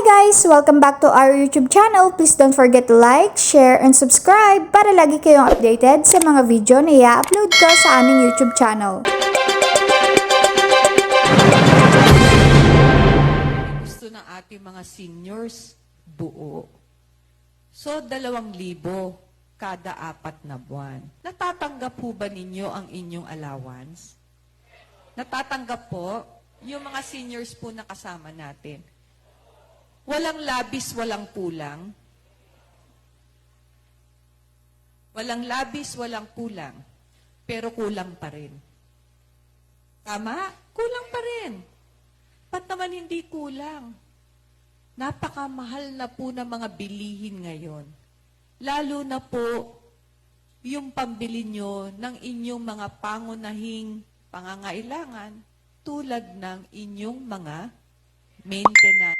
guys! Welcome back to our YouTube channel. Please don't forget to like, share, and subscribe para lagi kayong updated sa mga video na i-upload ko sa aming YouTube channel. gusto ng ating mga seniors buo. So, dalawang libo kada apat na buwan. Natatanggap po ba ninyo ang inyong allowance? Natatanggap po yung mga seniors po na kasama natin. Walang labis, walang kulang. Walang labis, walang kulang. Pero kulang pa rin. Tama? Kulang pa rin. Ba't naman hindi kulang? Napakamahal na po ng mga bilihin ngayon. Lalo na po yung pambili nyo ng inyong mga pangunahing pangangailangan tulad ng inyong mga maintenance.